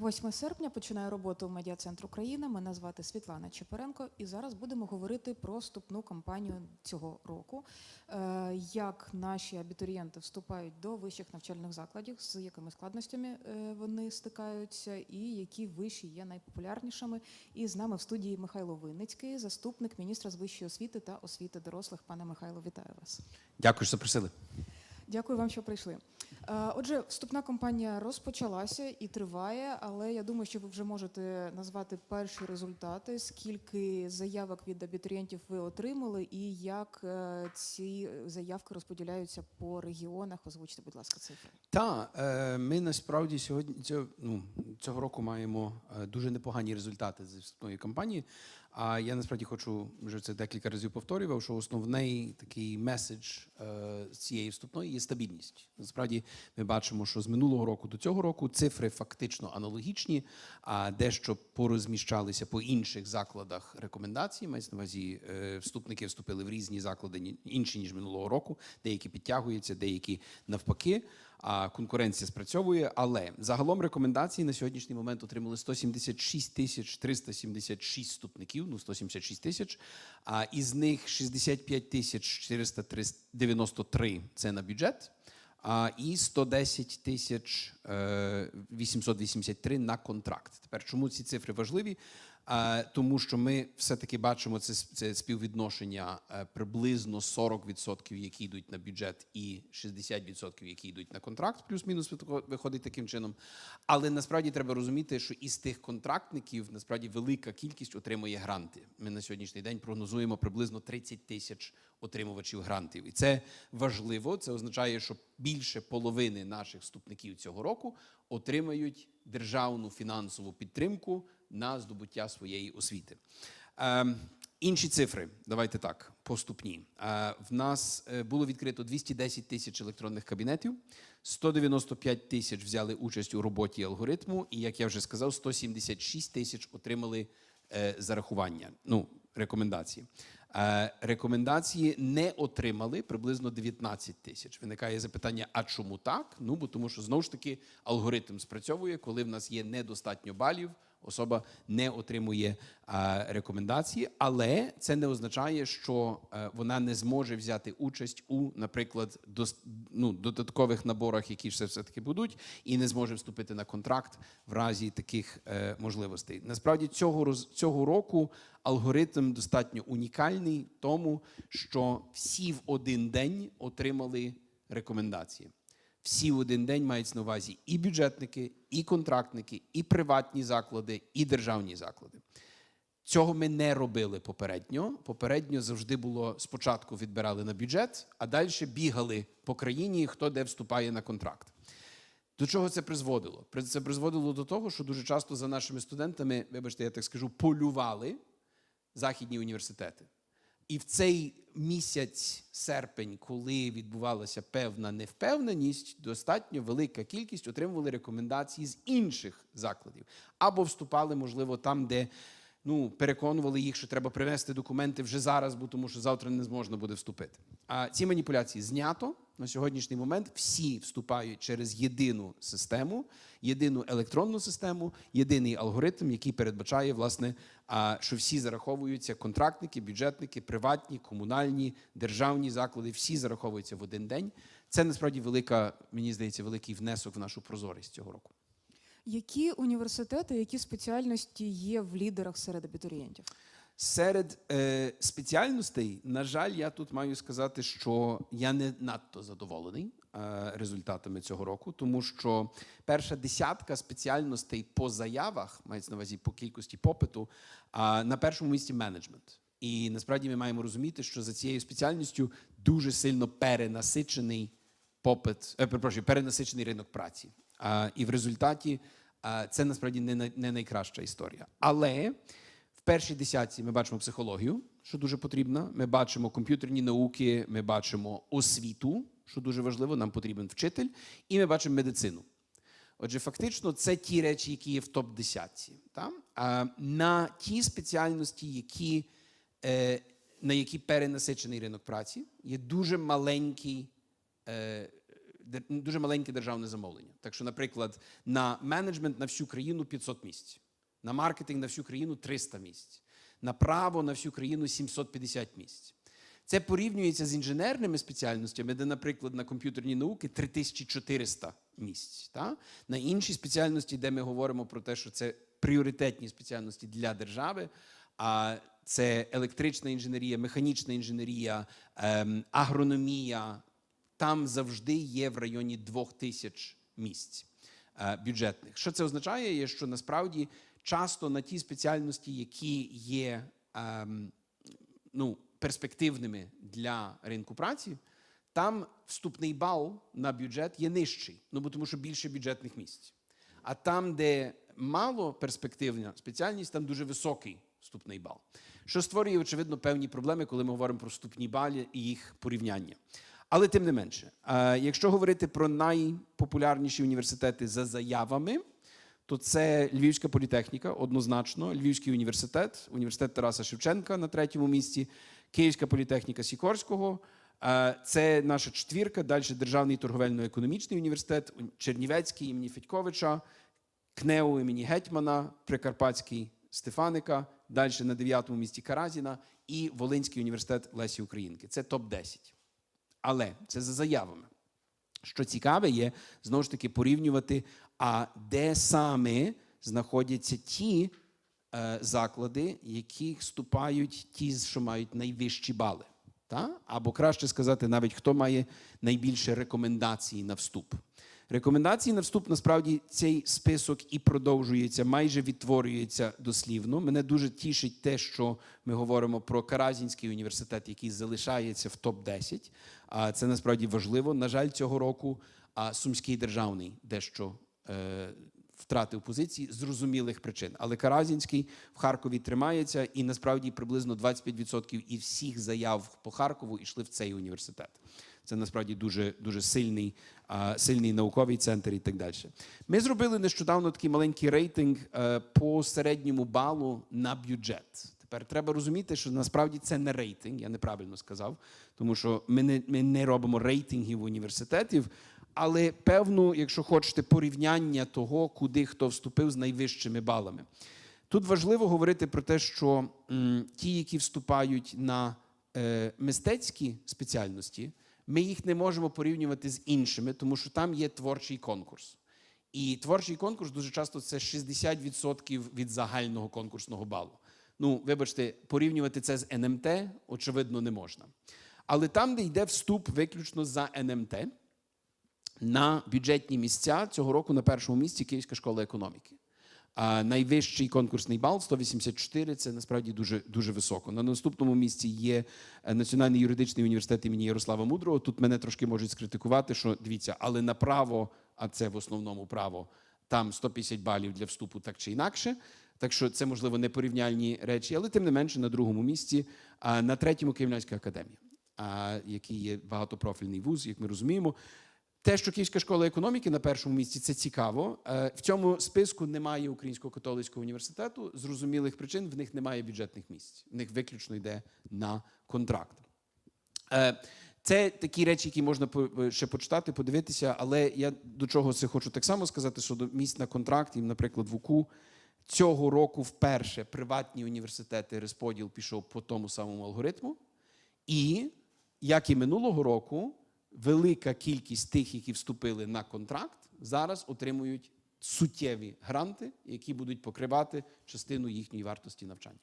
8 серпня починає роботу медіа центр України. Мене звати Світлана Чепаренко, і зараз будемо говорити про вступну кампанію цього року. Е, Як наші абітурієнти вступають до вищих навчальних закладів, з якими складностями е, вони стикаються, і які виші є найпопулярнішими. І з нами в студії Михайло Винницький, заступник міністра з вищої освіти та освіти дорослих. Пане Михайло, вітаю вас. Дякую, що запросили. Дякую вам, що прийшли. Е, Отже, вступна кампанія розпочалася і триває, але я думаю, що ви вже можете назвати перші результати. Скільки заявок від абітурієнтів ви отримали, і як е, ці заявки розподіляються по регіонах? Озвучте, будь ласка, цифри. Та е, ми насправді сьогодні цього, ну, цього року маємо дуже непогані результати зі вступної кампанії. А я насправді хочу вже це декілька разів повторював, що основний такий меседж е, цієї вступної є стабільність. Насправді ми бачимо, що з минулого року до цього року цифри фактично аналогічні, а дещо порозміщалися по інших закладах рекомендацій. Мається на увазі е, вступники вступили в різні заклади інші ніж минулого року. Деякі підтягуються, деякі навпаки. А конкуренція спрацьовує. Але загалом рекомендації на сьогоднішній момент отримали 176 тисяч 376 вступників, ну 176 тисяч. А із них 65 тисяч 493 – це на бюджет. І 110 тисяч е, 883 на контракт. Тепер чому ці цифри важливі? Е, Тому що ми все-таки бачимо це, це співвідношення е, приблизно 40%, які йдуть на бюджет, і 60%, які йдуть на контракт, плюс-мінус виходить таким чином. Але насправді треба розуміти, що із тих контрактників насправді велика кількість отримує гранти. Ми на сьогоднішній день прогнозуємо приблизно 30 тисяч отримувачів грантів. І це важливо. Це означає, що більше половини наших вступників цього року отримають державну фінансову підтримку на здобуття своєї освіти. Ем, Інші цифри, давайте так, поступні. Е, В нас е, було відкрито 210 тисяч електронних кабінетів, 195 тисяч взяли участь у роботі алгоритму, і як я вже сказав, 176 тисяч отримали е, зарахування, ну, рекомендації. Рекомендації не отримали приблизно 19 тисяч. Виникає запитання: а чому так? Ну бо тому, що знову ж таки алгоритм спрацьовує, коли в нас є недостатньо балів. Особа не отримує е, рекомендації, але це не означає, що е, вона не зможе взяти участь у, наприклад, дос, ну, додаткових наборах, які все все таки будуть, і не зможе вступити на контракт в разі таких е, можливостей. Насправді цього роз, цього року алгоритм достатньо унікальний, тому що всі в один день отримали рекомендації. Всі в один день мають на увазі і бюджетники, і контрактники, і приватні заклади, і державні заклади. Цього ми не робили попередньо. Попередньо завжди було спочатку відбирали на бюджет, а далі бігали по країні, хто де вступає на контракт. До чого це призводило? Це призводило до того, що дуже часто за нашими студентами, вибачте, я так скажу, полювали західні університети. І в цей місяць серпень, коли відбувалася певна невпевненість, достатньо велика кількість отримували рекомендації з інших закладів. Або вступали, можливо, там, де ну, переконували їх, що треба привезти документи вже зараз, бо тому що завтра не зможна буде вступити. А ці маніпуляції знято на сьогоднішній момент. Всі вступають через єдину систему, єдину електронну систему, єдиний алгоритм, який передбачає, власне, що всі зараховуються контрактники, бюджетники, приватні, комунальні, державні заклади, всі зараховуються в один день. Це насправді велика, мені здається, великий внесок в нашу прозорість цього року. Які університети, які спеціальності є в лідерах серед абітурієнтів? Серед е, спеціальностей, на жаль, я тут маю сказати, що я не надто задоволений е, результатами цього року, тому що перша десятка спеціальностей по заявах, мається на увазі по кількості попиту, а на першому місці менеджмент. І насправді ми маємо розуміти, що за цією спеціальністю дуже сильно перенасичений попит, е, перепрошую, перенасичений ринок праці. І в результаті це насправді не, найкраща історія. Але в першій десятці ми бачимо психологію, що дуже потрібно. Ми бачимо комп'ютерні науки, ми бачимо освіту, що дуже важливо, нам потрібен вчитель, і ми бачимо медицину. Отже, фактично, це ті речі, які є в топ-10. Та? А на ті спеціальності, які, е, на які перенасичений ринок праці, є дуже маленький е, дуже маленьке державне замовлення. Так що, наприклад, на менеджмент на всю країну 500 місць, на маркетинг на всю країну 300 місць, на право на всю країну 750 місць. Це порівнюється з інженерними спеціальностями, де, наприклад, на комп'ютерні науки 3400 місць. Та? На інші спеціальності, де ми говоримо про те, що це пріоритетні спеціальності для держави, а це електрична інженерія, механічна інженерія, ем, агрономія. Там завжди є в районі 2000 місць е, бюджетних. Що це означає? Є, що насправді часто на ті спеціальності, які є ем, ну, перспективними для ринку праці, там вступний бал на бюджет є нижчий, ну бо тому що більше бюджетних місць. А там, де мало перспективна спеціальність, там дуже високий вступний бал. Що створює, очевидно, певні проблеми, коли ми говоримо про вступні бали і їх порівняння. Але тим не менше, е, якщо говорити про найпопулярніші університети за заявами, то це Львівська політехніка, однозначно, Львівський університет, університет Тараса Шевченка на третьому місці, Київська політехніка Сікорського. Е, Це наша четвірка. Далі Державний торговельно-економічний університет, Чернівецький імені Федьковича, КНЕУ імені Гетьмана, Прикарпатський Стефаника, далі на дев'ятому місці Каразіна і Волинський університет Лесі Українки. Це топ-10. Але це за заявами. Що цікаве є, знову ж таки, порівнювати, а де саме знаходяться ті е, заклади, які вступають ті, що мають найвищі бали. Та? Або краще сказати, навіть хто має найбільше рекомендацій на вступ. Рекомендації на вступ насправді цей список і продовжується, майже відтворюється дослівно. Мене дуже тішить те, що ми говоримо про Каразінський університет, який залишається в топ 10 А це насправді важливо. На жаль, цього року а, Сумський державний дещо е, втратив позиції з зрозумілих причин. Але Каразінський в Харкові тримається, і насправді приблизно 25% і всіх заяв по Харкову йшли в цей університет. Це насправді дуже дуже сильний, сильний науковий центр і так далі. Ми зробили нещодавно такий маленький рейтинг е, по середньому балу на бюджет. Тепер треба розуміти, що насправді це не рейтинг, я неправильно сказав, тому що ми не, ми не робимо рейтингів університетів, але певну, якщо хочете, порівняння того, куди хто вступив з найвищими балами. Тут важливо говорити про те, що м, ті, які вступають на е, мистецькі спеціальності, ми їх не можемо порівнювати з іншими, тому що там є творчий конкурс. І творчий конкурс дуже часто це 60% від загального конкурсного балу. Ну, вибачте, порівнювати це з НМТ, очевидно, не можна. Але там, де йде вступ виключно за НМТ, на бюджетні місця цього року на першому місці Київська школа економіки. Найвищий конкурсний бал 184 це насправді дуже дуже високо. На наступному місці є е, Національний юридичний університет імені Ярослава Мудрого. Тут мене трошки можуть скритикувати, що дивіться, але на право, а це в основному право, там 150 балів для вступу так чи інакше. Так що це можливо не порівняльні речі, але тим не менше на другому місці, на третьому Київська академія, який є багатопрофільний вуз, як ми розуміємо. Те, що Київська школа економіки на першому місці, це цікаво. Е, В цьому списку немає Українського католицького університету. Зрозумілих причин в них немає бюджетних місць. В них виключно йде на контракт. Е, Це такі речі, які можна ще почитати, подивитися, але я до чого це хочу так само сказати, що до місць на контракті, наприклад, в УКУ, цього року вперше приватні університети розподіл пішов по тому самому алгоритму. І, як і минулого року, велика кількість тих, які вступили на контракт, зараз отримують суттєві гранти, які будуть покривати частину їхньої вартості навчання.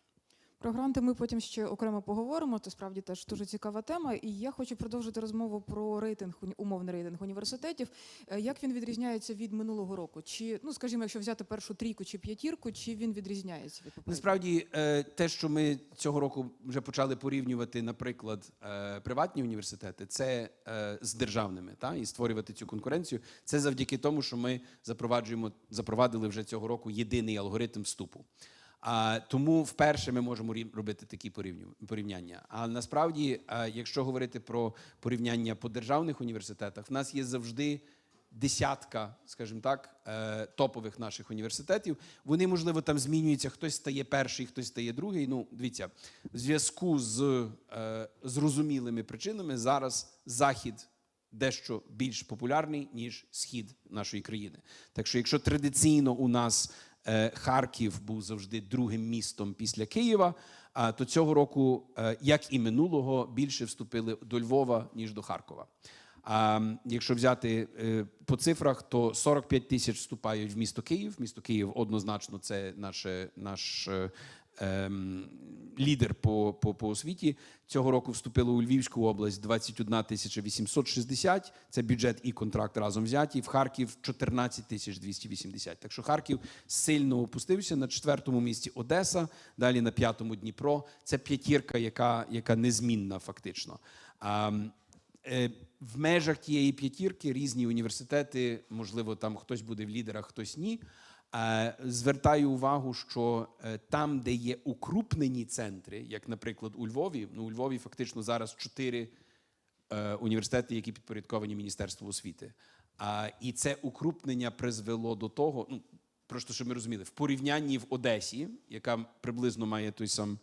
Про гранти ми потім ще окремо поговоримо. Це справді теж дуже цікава тема. І я хочу продовжити розмову про рейтинг, умовний рейтинг університетів. Е, Як він відрізняється від минулого року? Чи ну скажімо, якщо взяти першу трійку чи п'ятірку, чи він відрізняється від попереднього? Насправді, е, те, що ми цього року вже почали порівнювати, наприклад, е, приватні університети, це з державними, та і створювати цю конкуренцію. Це завдяки тому, що ми запроваджуємо, запровадили вже цього року єдиний алгоритм вступу. А тому вперше ми можемо робити такі порівняння. А насправді, якщо говорити про порівняння по державних університетах, в нас є завжди десятка, скажімо так, е, топових наших університетів. Вони, можливо, там змінюються. Хтось стає перший, хтось стає другий. Ну, дивіться, в зв'язку з е, зрозумілими причинами зараз захід дещо більш популярний ніж схід нашої країни. Так що, якщо традиційно у нас Харків був завжди другим містом після Києва, то цього року, е, як і минулого, більше вступили до Львова ніж до Харкова. А якщо взяти е, по цифрах, то 45 тисяч вступають в місто Київ. Місто Київ однозначно це наше, наш е, лідер по, по, по освіті. Цього року вступило у Львівську область 21 тисяча 860. Це бюджет і контракт разом взяті. В Харків 14 тисяч 280. Так що Харків сильно опустився на четвертому місці Одеса, далі на п'ятому Дніпро. Це п'ятірка, яка, яка незмінна фактично. А, Е, В межах тієї п'ятірки різні університети, можливо, там хтось буде в лідерах, хтось ні. Е, Звертаю увагу, що е, там, де є укрупнені центри, як, наприклад, у Львові, ну у Львові фактично зараз чотири е, університети, які підпорядковані Міністерству освіти. І це укрупнення призвело до того, ну просто щоб ми розуміли, в порівнянні в Одесі, яка приблизно має той сам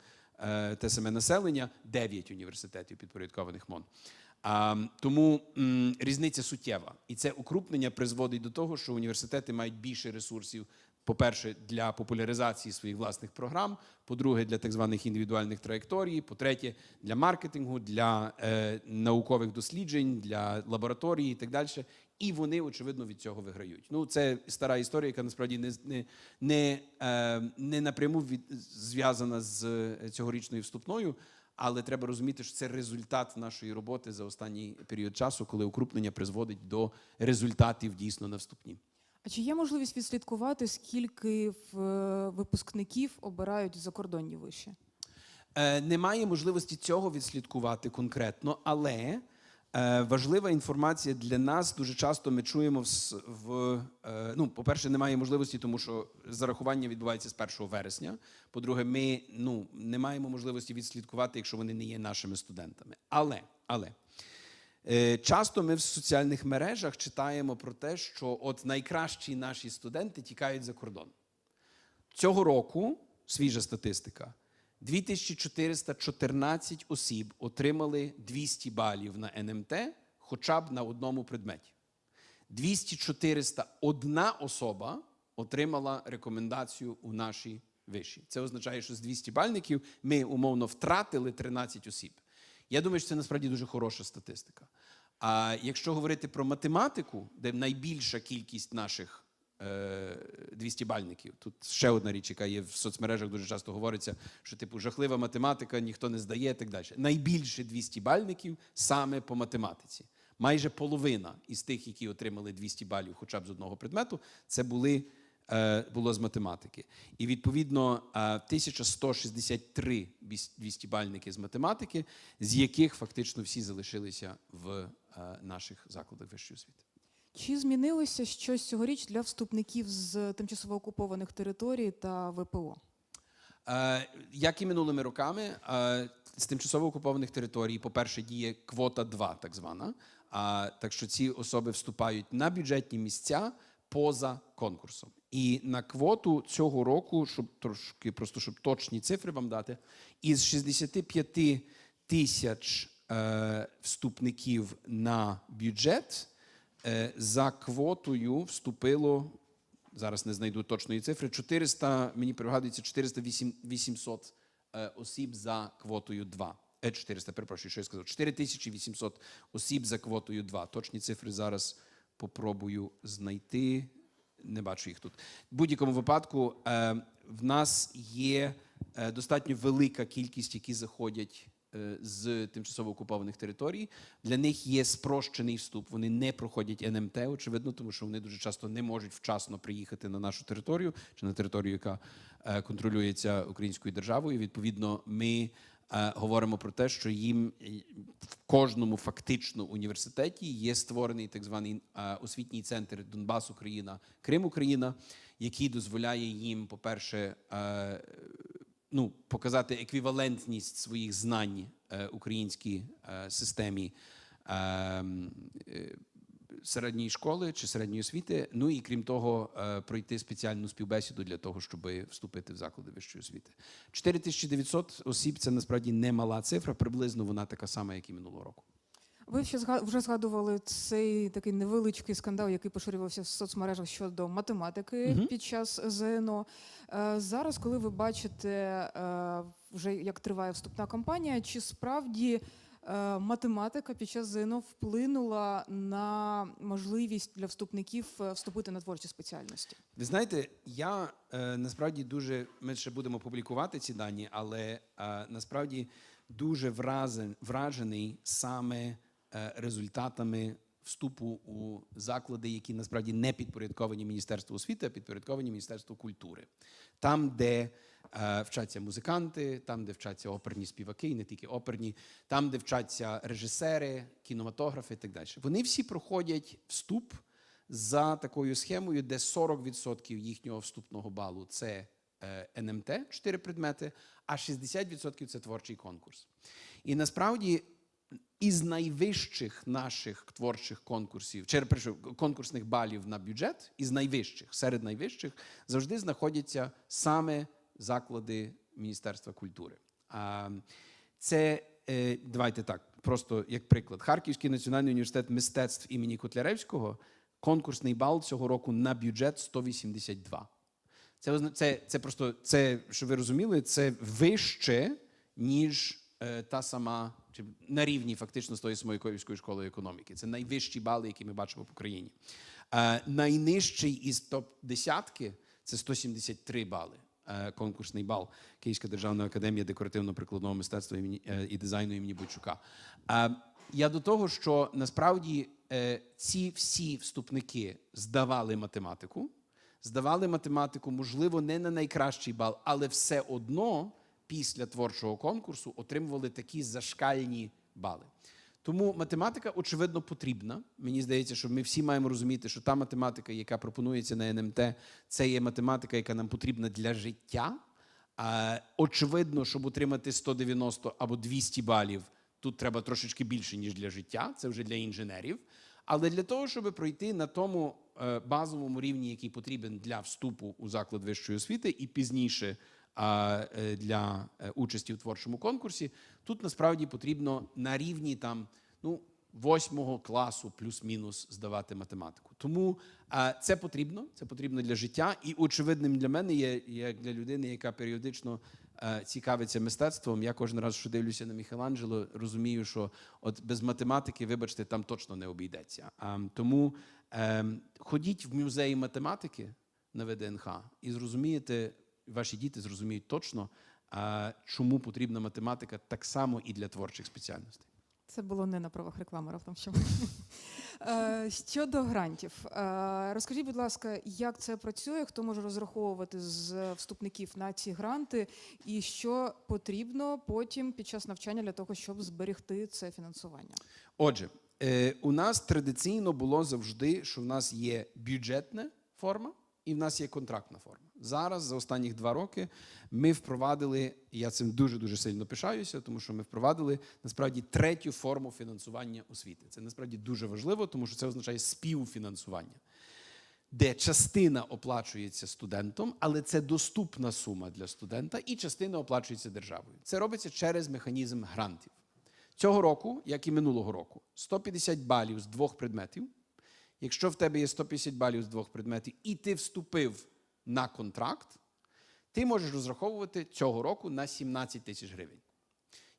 те саме населення, 9 університетів підпорядкованих МОН. Тому різниця суттєва, і це укрупнення призводить до того, що університети мають більше ресурсів. По-перше, для популяризації своїх власних програм, по-друге, для так званих індивідуальних траєкторій, по-третє, для маркетингу, для е, наукових досліджень, для лабораторії і так далі. І вони, очевидно, від цього виграють. Ну, це стара історія, яка насправді не, не, не, е, не напряму від, зв'язана з е, цьогорічною вступною, але треба розуміти, що це результат нашої роботи за останній період часу, коли укрупнення призводить до результатів дійсно на вступні. А чи є можливість відслідкувати, скільки е, випускників обирають закордонні виші? Е, Немає можливості цього відслідкувати конкретно, але важлива інформація для нас. Дуже часто ми чуємо в, в е, ну, по-перше, немає можливості, тому що зарахування відбувається з 1 вересня. По-друге, ми ну, не маємо можливості відслідкувати, якщо вони не є нашими студентами. Але, але Е, Часто ми в соціальних мережах читаємо про те, що от найкращі наші студенти тікають за кордон. Цього року свіжа статистика. 2414 осіб отримали 200 балів на НМТ хоча б на одному предметі. 2401 особа отримала рекомендацію у нашій виші. Це означає, що з 200 бальників ми умовно втратили 13 осіб. Я думаю, що це насправді дуже хороша статистика. А якщо говорити про математику, де найбільша кількість наших 200 бальників, тут ще одна річ, яка є в соцмережах, дуже часто говориться, що типу жахлива математика, ніхто не здає, так далі. Найбільше 200 бальників саме по математиці. Майже половина із тих, які отримали 200 балів хоча б з одного предмету, це були, е, було з математики. І відповідно е, 1163 200 бальники з математики, з яких фактично всі залишилися в е, наших закладах вищої освіти. Чи змінилося щось цьогоріч для вступників з тимчасово окупованих територій та ВПО? Е, Як і минулими роками, е, з тимчасово окупованих територій, по-перше, діє квота 2, так звана. А, Так що ці особи вступають на бюджетні місця поза конкурсом. І на квоту цього року, щоб трошки просто щоб точні цифри вам дати, із 65 тисяч е, вступників на бюджет за квотою вступило зараз не знайду точної цифри. 400, мені пригадується, 408 800 е, осіб за квотою 2. Е, 400, перепрошую, що я сказав. 4800 осіб за квотою 2. Точні цифри зараз попробую знайти. Не бачу їх тут. В будь-якому випадку е, в нас є е, достатньо велика кількість, які заходять е, з тимчасово окупованих територій. Для них є спрощений вступ. Вони не проходять НМТ, очевидно, тому що вони дуже часто не можуть вчасно приїхати на нашу територію чи на територію, яка е, контролюється українською державою. Відповідно, ми е, говоримо про те, що їм е, в кожному фактично університеті є створений так званий е, освітній центр Донбас Україна, Крим Україна, який дозволяє їм, по-перше, е, ну, показати еквівалентність своїх знань е, українській е, системі е, середньої школи чи середньої освіти. Ну і крім того, пройти спеціальну співбесіду для того, щоб вступити в заклади вищої освіти. 4900 осіб це насправді немала цифра, приблизно вона така сама, як і минулого року. Ви ще вже згадували цей такий невеличкий скандал, який поширювався в соцмережах щодо математики Мгм. під час ЗНО. Е, Зараз, коли ви бачите, е, вже як триває вступна кампанія, чи справді е, математика під час ЗНО вплинула на можливість для вступників вступити на творчі спеціальності? Ви знаєте, я насправді дуже ми ще будемо публікувати ці дані, але насправді дуже вразен, вражений саме результатами вступу у заклади, які насправді не підпорядковані Міністерству освіти, а підпорядковані Міністерству культури. Там, де е, вчаться музиканти, там, де вчаться оперні співаки, і не тільки оперні, там, де вчаться режисери, кінематографи і так далі. Вони всі проходять вступ за такою схемою, де 40% їхнього вступного балу це е, НМТ, 4 предмети, а 60% це творчий конкурс. І насправді із найвищих наших творчих конкурсів, чи конкурсних балів на бюджет, із найвищих, серед найвищих, завжди знаходяться саме заклади Міністерства культури. Це е, давайте так, просто як приклад. Харківський національний університет мистецтв імені Котляревського. Конкурсний бал цього року на бюджет 182. Це, це, це просто це, що ви розуміли, це вище, ніж та сама, чи на рівні фактично з самої Київської школи економіки. Це найвищі бали, які ми бачимо по країні. Е, найнижчий із топ-десятки це 173 бали. е, Конкурсний бал Київська державна академія декоративно-прикладного мистецтва е, і дизайну імені Бойчука. Е, Я до того, що насправді е, ці всі вступники здавали математику, здавали математику, можливо, не на найкращий бал, але все одно після творчого конкурсу отримували такі зашкальні бали. Тому математика, очевидно, потрібна. Мені здається, що ми всі маємо розуміти, що та математика, яка пропонується на НМТ, це є математика, яка нам потрібна для життя. Очевидно, щоб отримати 190 або 200 балів, тут треба трошечки більше, ніж для життя. Це вже для інженерів. Але для того, щоб пройти на тому е, базовому рівні, який потрібен для вступу у заклад вищої освіти, і пізніше е, для е, участі у творчому конкурсі, тут насправді потрібно на рівні там ну восьмого класу плюс-мінус здавати математику. Тому це потрібно, це потрібно для життя, і очевидним для мене є як для людини, яка періодично е, цікавиться мистецтвом. Я кожен раз, що дивлюся на Міхеланджело, розумію, що от без математики, вибачте, там точно не обійдеться. Тому е, ходіть в музеї математики на ВДНХ і зрозумієте, ваші діти зрозуміють точно, чому потрібна математика так само і для творчих спеціальностей. Це було не на правах реклами, раптом що. Е, Щодо грантів, Е, розкажіть, будь ласка, як це працює, хто може розраховувати з вступників на ці гранти, і що потрібно потім під час навчання для того, щоб зберегти це фінансування? Отже, е, у нас традиційно було завжди, що в нас є бюджетна форма і в нас є контрактна форма. Зараз, за останні два роки, ми впровадили, і я цим дуже дуже сильно пишаюся, тому що ми впровадили насправді третю форму фінансування освіти. Це насправді дуже важливо, тому що це означає співфінансування. Де частина оплачується студентом, але це доступна сума для студента, і частина оплачується державою. Це робиться через механізм грантів. Цього року, як і минулого року, 150 балів з двох предметів. Якщо в тебе є 150 балів з двох предметів, і ти вступив на контракт, ти можеш розраховувати цього року на 17 тисяч гривень.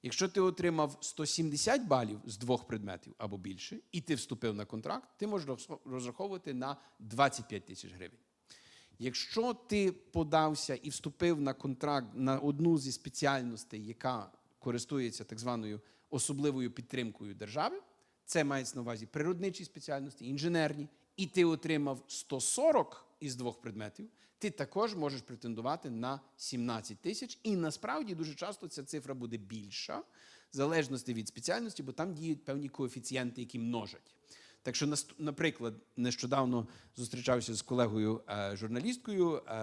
Якщо ти отримав 170 балів з двох предметів або більше, і ти вступив на контракт, ти можеш роз- розраховувати на 25 тисяч гривень. Якщо ти подався і вступив на контракт на одну зі спеціальностей, яка користується так званою особливою підтримкою держави, це мається на увазі природничі спеціальності, інженерні, і ти отримав 140 із двох предметів, ти також можеш претендувати на 17 тисяч. І насправді дуже часто ця цифра буде більша, в залежності від спеціальності, бо там діють певні коефіцієнти, які множать. Так що, наприклад, нещодавно зустрічався з колегою е, журналісткою е,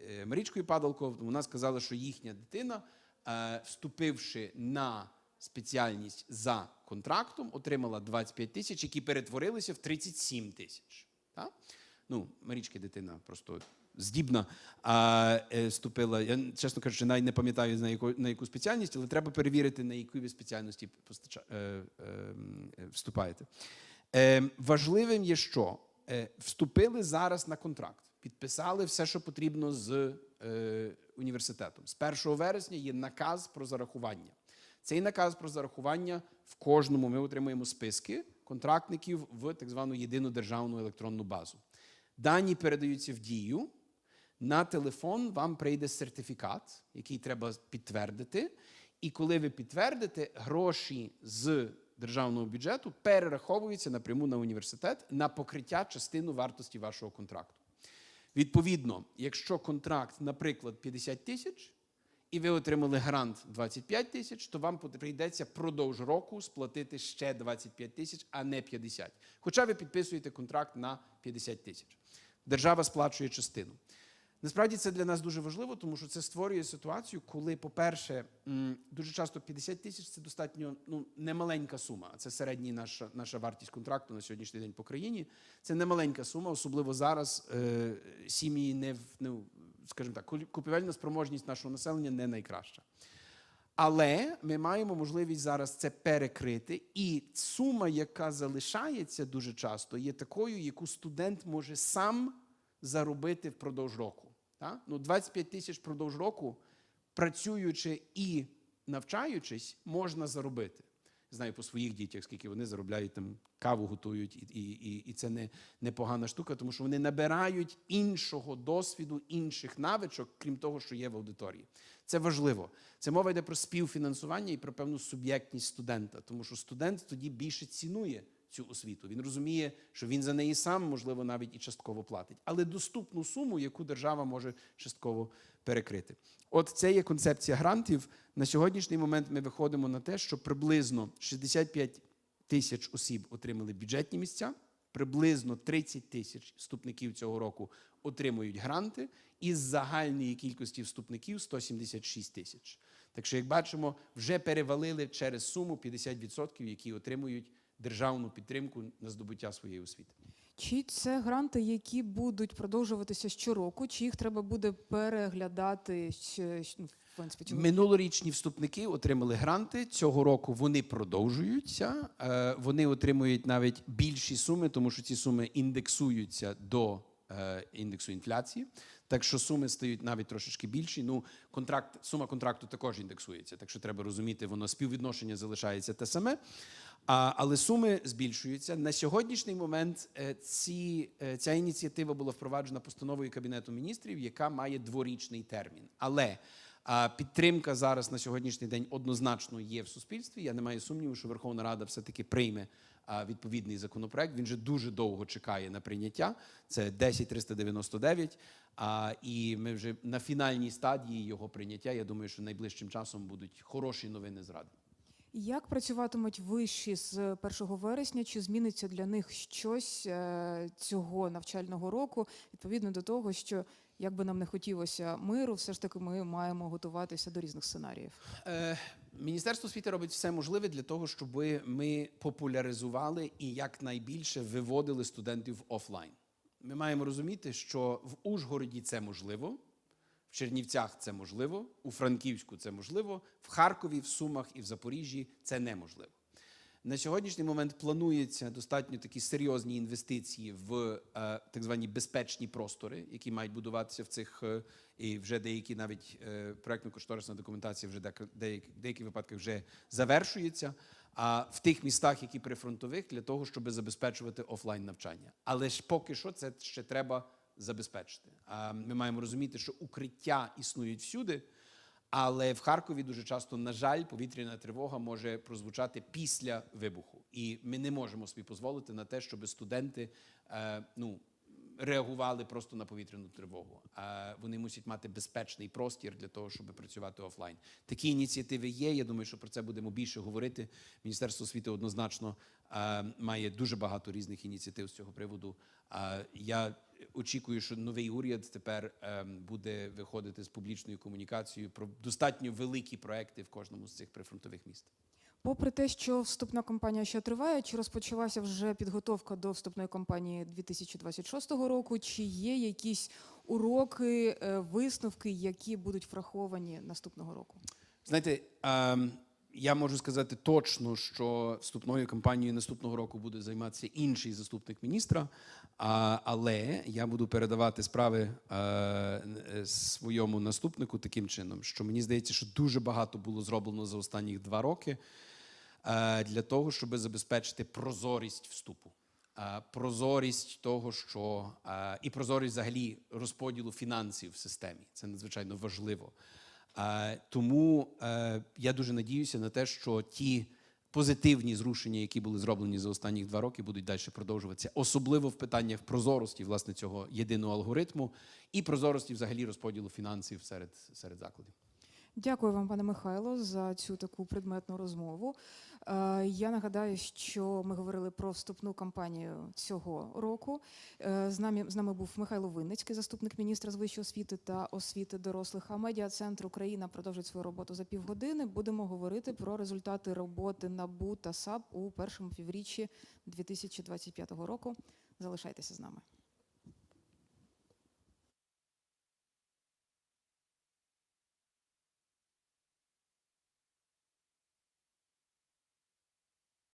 е, Марічкою Падалко. Вона сказала, що їхня дитина, е, вступивши на спеціальність за контрактом, отримала 25 тисяч, які перетворилися в 37 тисяч. Ну, Марічки дитина просто здібна, а е, вступила. Я чесно кажучи, навіть не пам'ятаю на яку, на яку спеціальність, але треба перевірити, на які ви спеціальності постача, е, е, вступаєте. Е, важливим є, що е, вступили зараз на контракт, підписали все, що потрібно з е, університетом. З 1 вересня є наказ про зарахування. Цей наказ про зарахування в кожному ми отримуємо списки контрактників в так звану єдину державну електронну базу. Дані передаються в дію. На телефон вам прийде сертифікат, який треба підтвердити. І коли ви підтвердите, гроші з державного бюджету перераховуються напряму на університет на покриття частину вартості вашого контракту. Відповідно, якщо контракт, наприклад, 50 тисяч, і ви отримали грант 25 тисяч, то вам прийдеться продовж року сплатити ще 25 тисяч, а не 50. Хоча ви підписуєте контракт на 50 тисяч. Держава сплачує частину. Насправді це для нас дуже важливо, тому що це створює ситуацію, коли, по-перше, дуже часто 50 тисяч це достатньо ну, немаленька сума. Це середня наша, наша вартість контракту на сьогоднішній день по країні. Це немаленька сума, особливо зараз е, сім'ї не в ну, скажімо так, купівельна спроможність нашого населення не найкраща. Але ми маємо можливість зараз це перекрити, і сума, яка залишається дуже часто, є такою, яку студент може сам заробити впродовж року. Та? Ну, 25 тисяч впродовж року, працюючи і навчаючись, можна заробити. Знаю по своїх дітях, скільки вони заробляють там каву готують, і, і, і, це не непогана штука, тому що вони набирають іншого досвіду, інших навичок, крім того, що є в аудиторії. Це важливо. Це мова йде про співфінансування і про певну суб'єктність студента, тому що студент тоді більше цінує цю освіту. Він розуміє, що він за неї сам, можливо, навіть і частково платить, але доступну суму, яку держава може частково перекрити. От це є концепція грантів. На сьогоднішній момент ми виходимо на те, що приблизно 65 тисяч осіб отримали бюджетні місця, приблизно 30 тисяч вступників цього року отримують гранти, із загальної кількості вступників 176 тисяч. Так що, як бачимо, вже перевалили через суму 50%, які отримують державну підтримку на здобуття своєї освіти. Чи це гранти, які будуть продовжуватися щороку, чи їх треба буде переглядати ну, в Минулорічні вступники отримали гранти. Цього року вони продовжуються. Е, Вони отримують навіть більші суми, тому що ці суми індексуються до е, індексу інфляції. Так що суми стають навіть трошечки більші. Ну, контракт, сума контракту також індексується. Так що треба розуміти, воно співвідношення залишається те саме. А, але суми збільшуються. На сьогоднішній момент е, ці, е, ця ініціатива була впроваджена постановою Кабінету міністрів, яка має дворічний термін. Але підтримка зараз на сьогоднішній день однозначно є в суспільстві. Я не маю сумніву, що Верховна Рада все-таки прийме відповідний законопроект. Він вже дуже довго чекає на прийняття. Це 10399. А, і ми вже на фінальній стадії його прийняття. Я думаю, що найближчим часом будуть хороші новини з ради. Як працюватимуть виші з 1 вересня? Чи зміниться для них щось е, цього навчального року відповідно до того, що як би нам не хотілося миру, все ж таки ми маємо готуватися до різних сценаріїв? Е, Міністерство освіти робить все можливе для того, щоб ми популяризували і якнайбільше виводили студентів офлайн. Ми маємо розуміти, що в Ужгороді це можливо, в Чернівцях це можливо, у Франківську це можливо, в Харкові, в Сумах і в Запоріжжі це неможливо. На сьогоднішній момент планується достатньо такі серйозні інвестиції в е, так звані безпечні простори, які мають будуватися в цих е, і вже деякі навіть е, проектно-кошторисна документація вже деякі, деяких випадках вже завершується. А в тих містах, які прифронтових, для того, щоб забезпечувати офлайн навчання. Але ж поки що це ще треба забезпечити. А ми маємо розуміти, що укриття існують всюди. Але в Харкові дуже часто, на жаль, повітряна тривога може прозвучати після вибуху, і ми не можемо собі дозволити на те, щоб студенти е, ну, реагували просто на повітряну тривогу. Е, вони мусять мати безпечний простір для того, щоб працювати офлайн. Такі ініціативи є. Я думаю, що про це будемо більше говорити. Міністерство освіти однозначно має дуже багато різних ініціатив з цього приводу. Е, я очікую, що новий уряд тепер ем, буде виходити з публічною комунікацією про достатньо великі проекти в кожному з цих прифронтових міст. Попри те, що вступна кампанія ще триває, чи розпочалася вже підготовка до вступної кампанії 2026 року? Чи є якісь уроки, е, висновки, які будуть враховані наступного року? Знаєте, ем, я можу сказати точно, що вступною кампанією наступного року буде займатися інший заступник міністра, але я буду передавати справи е, е, своєму наступнику таким чином, що мені здається, що дуже багато було зроблено за останні два роки для того, щоб забезпечити прозорість вступу. Е, Прозорість того, що е, і прозорість взагалі розподілу фінансів в системі. Це надзвичайно важливо. Е, Тому е, я дуже надіюся на те, що ті позитивні зрушення, які були зроблені за останні два роки, будуть далі продовжуватися, особливо в питаннях прозорості власне цього єдиного алгоритму і прозорості взагалі розподілу фінансів серед, серед закладів. Дякую вам, пане Михайло, за цю таку предметну розмову. Е, Я нагадаю, що ми говорили про вступну кампанію цього року. Е, З нами з нами був Михайло Винницький, заступник міністра з вищої освіти та освіти дорослих. А медіа центр Україна продовжить свою роботу за півгодини. Будемо говорити про результати роботи НАБУ та САП у першому півріччі 2025 року. Залишайтеся з нами.